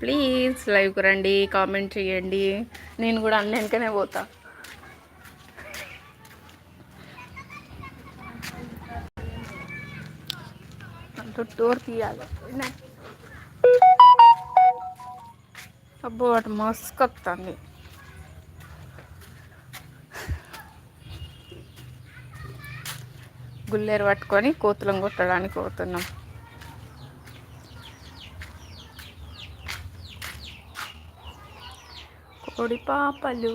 Please లైవ్కి రండి comment చేయండి. నేను కూడా అన్ని వెనకనే పోతా. డోర్ తీయాలి. అబ్బో అటు మస్క్ వస్తుంది గుల్లేరు పట్టుకొని కోతులం కొట్టడానికి పోతున్నాం. కోడి పాపలు.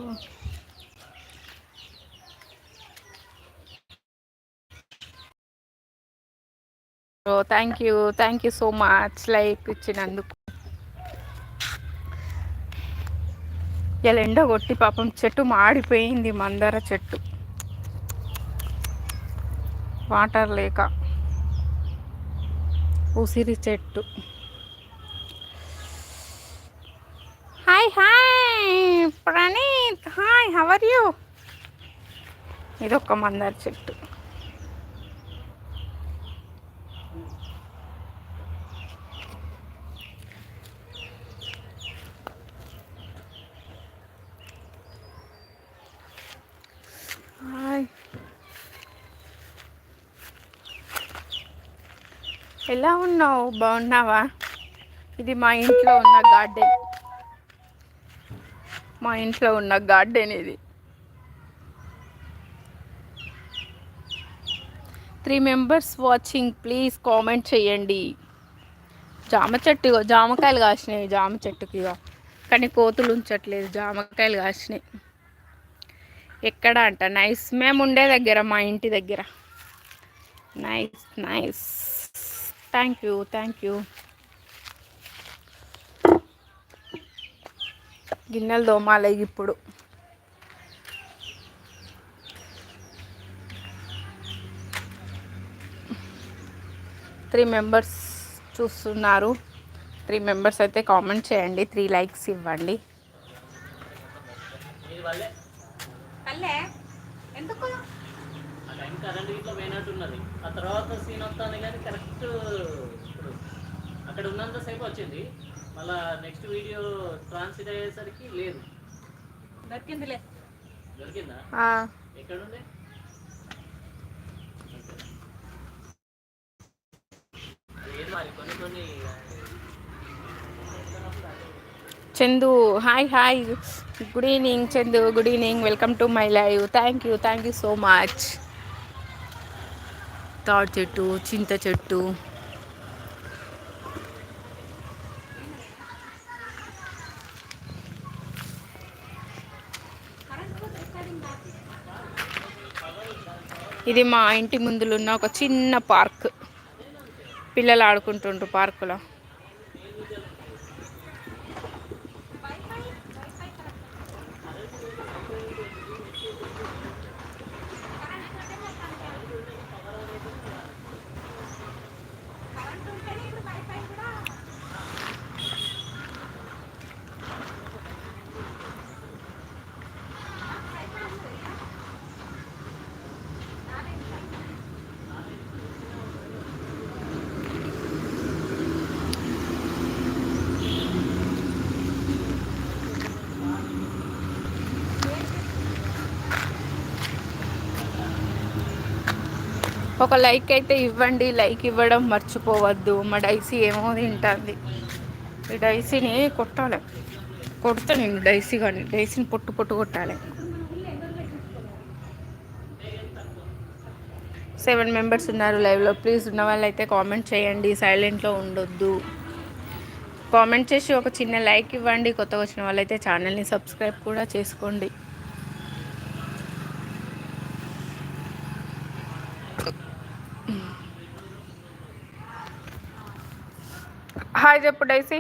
Thank you thank you so much like ఇచ్చినందుకు. ఇలా ఎండ కొట్టి పాపం చెట్టు మాడిపోయింది మందార చెట్టు. వాటర్ లేక. ఉసిరి చెట్టు. Hi hi Praneeth hi how are you ఇదొక మందార చెట్టు. హాయ్. ఎలా ఉన్నావు? బాగున్నావా? ఇది మా ఇంట్లో ఉన్న గార్డెన్. మా ఇంట్లో ఉన్న గార్డెన్ ఇది three members watching please comment చేయండి. జామ చెట్టు జామకాయలు కాసినాయి జామ చెట్టుకి కానీ కోతులు ఉంచట్లేదు జామకాయలు కాసినాయి. ఎక్కడ అంట? నైస్ మేము ఉండే దగ్గర మా ఇంటి దగ్గర. Nice nice thank you thank you గిన్నెలు దోమాలి ఇప్పుడు. త్రీ మెంబర్స్ చూస్తున్నారు. త్రీ మెంబర్స్ అయితే కామెంట్ చేయండి. త్రీ లైక్స్ ఇవ్వండి. పల్లె ఎందుకు? ఆ టైం కరెంట్ ఇట్లా పోయినట్టున్నది ఆ తర్వాత సీన్ వస్తుంది కానీ కరెక్ట్ ఇప్పుడు అక్కడ ఉన్నంత సేపు వచ్చింది. మళ్ళా నెక్స్ట్ వీడియో ట్రాన్స్లేట్ అయ్యేసరికి లేదు. దొరికిందిలే. దొరికిందా? ఆ, ఎక్కడుంది? Chandu hi hi. Good evening Chandu. Good evening welcome to my live thank you thank you so much తాడు చెట్టు చింత చెట్టు. ఇది మా ఇంటి ముందులున్న ఒక చిన్న పార్క్. పిల్లలు ఆడుకుంటుండ్రు పార్కులో. ఒక లైక్ అయితే ఇవ్వండి లైక్ ఇవ్వడం మర్చిపోవద్దు. మా డైసీ ఏమో తింటుంది. ఈ డైసీని కొట్టాలి. కొడతా నేను డైసీ కానీ డైసీని పొట్టు పొట్టు కొట్టాలి. సెవెన్ మెంబర్స్ ఉన్నారు లైవ్లో. ప్లీజ్ ఉన్న వాళ్ళైతే కామెంట్ చేయండి. సైలెంట్లో ఉండొద్దు. కామెంట్ చేసి ఒక చిన్న లైక్ ఇవ్వండి. కొత్తగా వచ్చిన వాళ్ళైతే ఛానల్ని సబ్స్క్రైబ్ కూడా చేసుకోండి. హాయ్ చెప్పు డైసీ.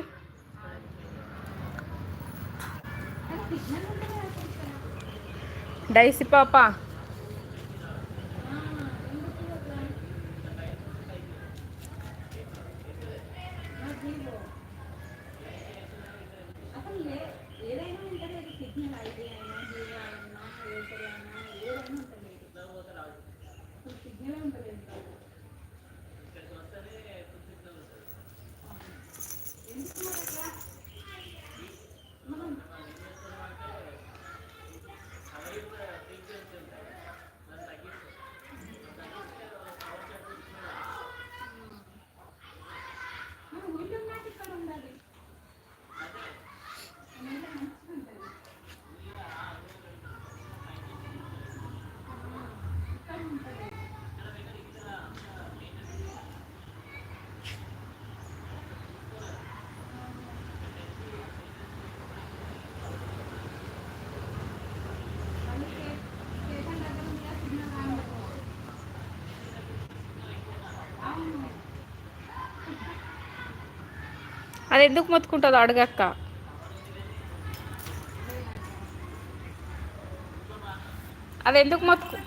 డైసీ పాప. అది ఎందుకు మొత్తుకుంటుందో అడగక్క. అది ఎందుకు మొత్తుకు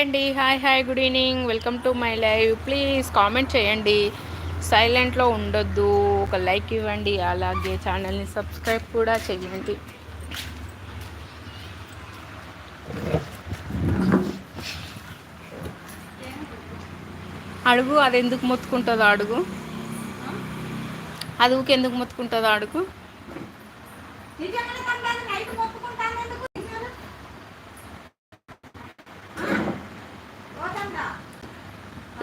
హాయ్ అండి hi hi good evening. Welcome to my live. Please comment చేయండి. సైలెంట్లో ఉండొద్దు. ఒక లైక్ ఇవ్వండి. అలాగే ఛానల్ని సబ్స్క్రైబ్ కూడా చేయండి. అడుగు అది ఎందుకు మొత్తుకుంటుందో అడుగు. అది ఎందుకు మొత్తుకుంటుందో అడుగు.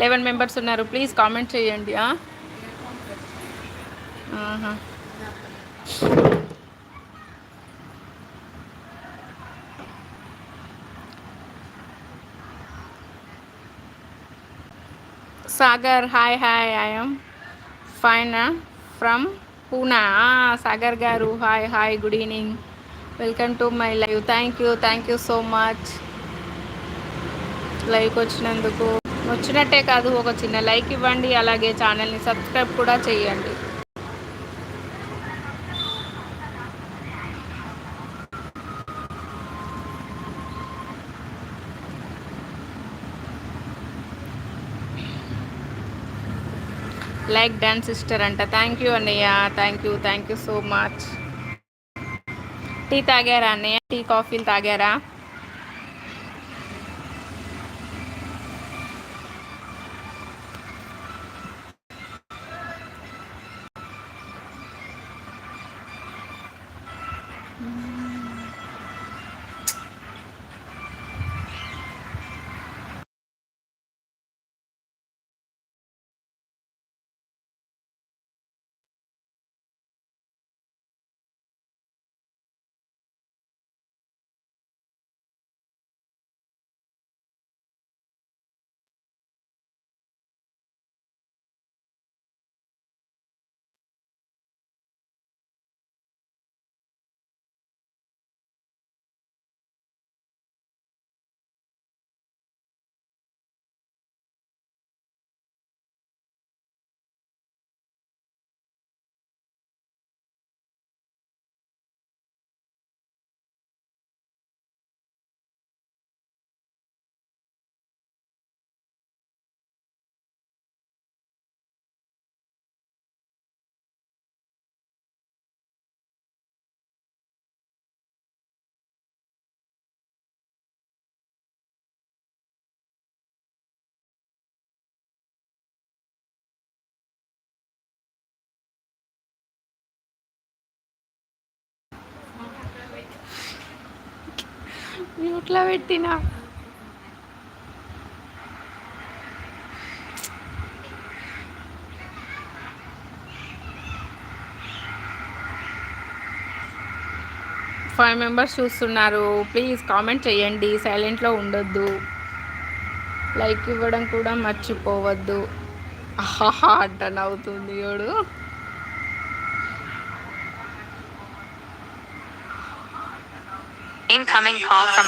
లెవెన్ మెంబర్స్ ఉన్నారు. ప్లీజ్ కామెంట్ చేయండి Sagar hi hi I'm fine from Poona? Sagar గారు hi hi good evening. Welcome to my live. Thank you thank you so much. లైవ్కి వచ్చినందుకు. వచ్చినట్టే కాదు ఒక చిన్న లైక్ ఇవ్వండి అలాగే ఛానల్ని సబ్స్క్రైబ్ కూడా చేయండి. లైక్ డాన్స్ సిస్టర్ అంట. థ్యాంక్ యూ అన్నయ్య. Thank you thank you so much tea తాగారా అన్నయ్య? టీ కాఫీలు తాగారా? మ్యూట్లో పెట్టినా. ఫైవ్ మెంబర్స్ చూస్తున్నారు. ప్లీజ్ కామెంట్ చేయండి. సైలెంట్లో ఉండొద్దు. లైక్ ఇవ్వడం కూడా మర్చిపోవద్దు. ఆహా అంట నవ్వుతుంది ఎవడు? Incoming call from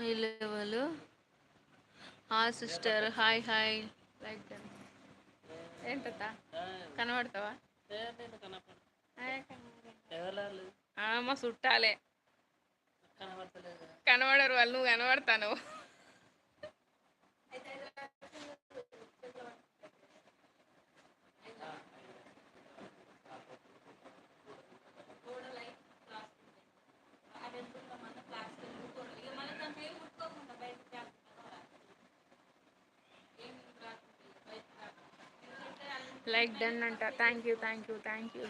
వీళ్ళెవరు ఆ sister. Hi hi. Like then ఏంటత కనబడతావా? మా చుట్టాలే. కనబడరు వాళ్ళు నువ్వు కనబడతాను లైక్ డన్ అంట. Thank you thank you thank you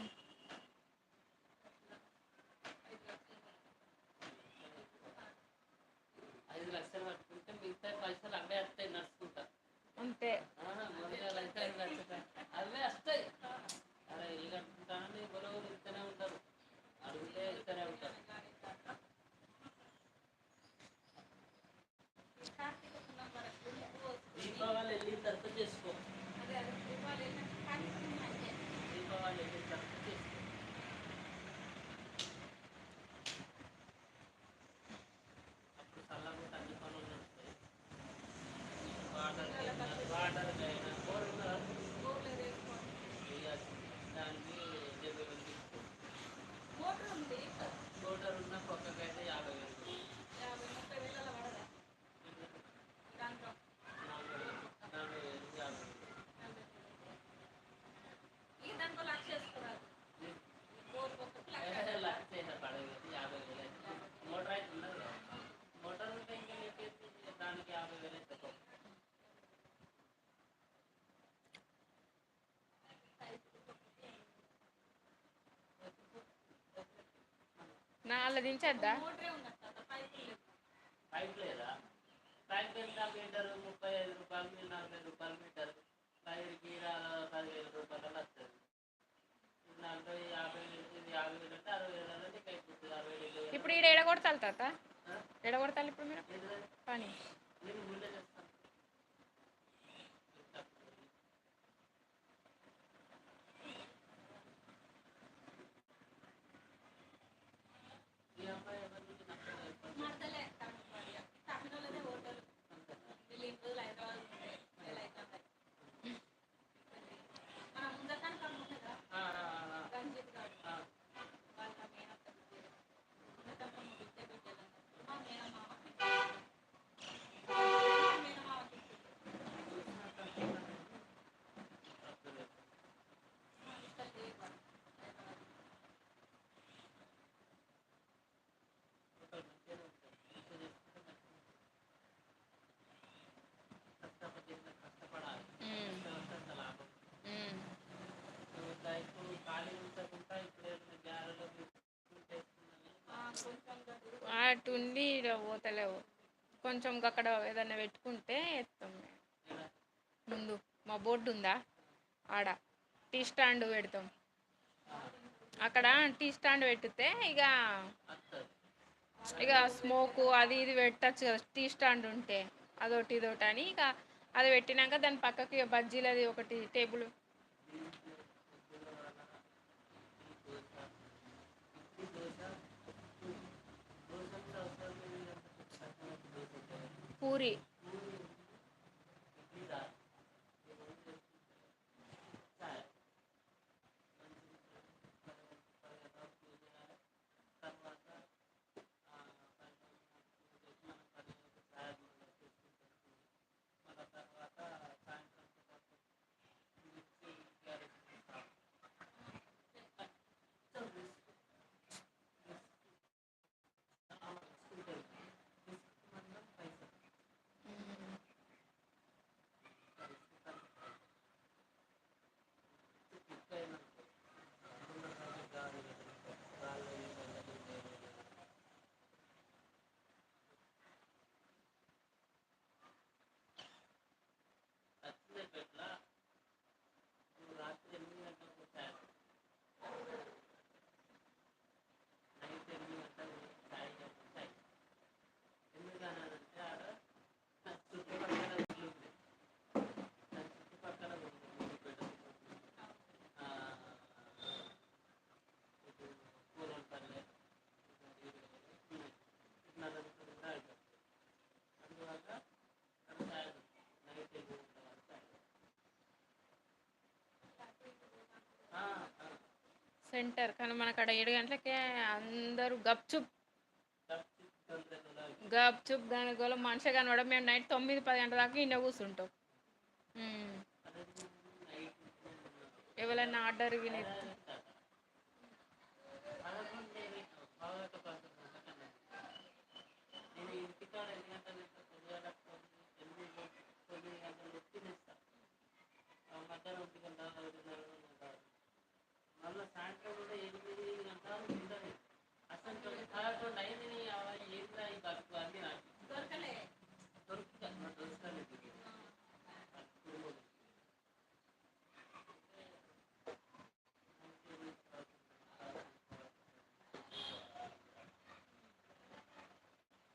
అంతే. నా అలా దించేద్దా? ఇప్పుడు ఈడ ఎడగొడతాలి తాత? ఎడగొడతాలి ఇప్పుడు మీరు? పని. అటు ఉండి పోతలేవు. కొంచెం అక్కడ ఏదైనా పెట్టుకుంటే ఎత్తాం ముందు మా బోర్డు ఉందా? ఆడ టీ స్టాండ్ పెడతాం. అక్కడ టీ స్టాండ్ పెట్టితే ఇక ఇక స్మోక్ అది ఇది పెట్టచ్చు కదా. టీ స్టాండ్ ఉంటే అదొకటి ఇదొకటి అని ఇక అది పెట్టినాక దాని పక్కకి బజ్జీలు అది ఒకటి టేబుల్ पूरी। సెంటర్ కానీ మనకు అక్కడ ఏడు గంటలకే అందరూ గప్చుప్ గప్చుప్ గనగోలు మనిషి కనబడ మేము నైట్ తొమ్మిది పది గంటల దాకా ఇన్న కూర్చుంటాం ఎవరైనా ఆర్డర్ విని మళ్ళీ సాయంత్రం కూడా ఎనిమిది గంటలు తింటారు. అసలు అలా టైం ఏంటి బతుకు అంది నాకు. దొరకలే.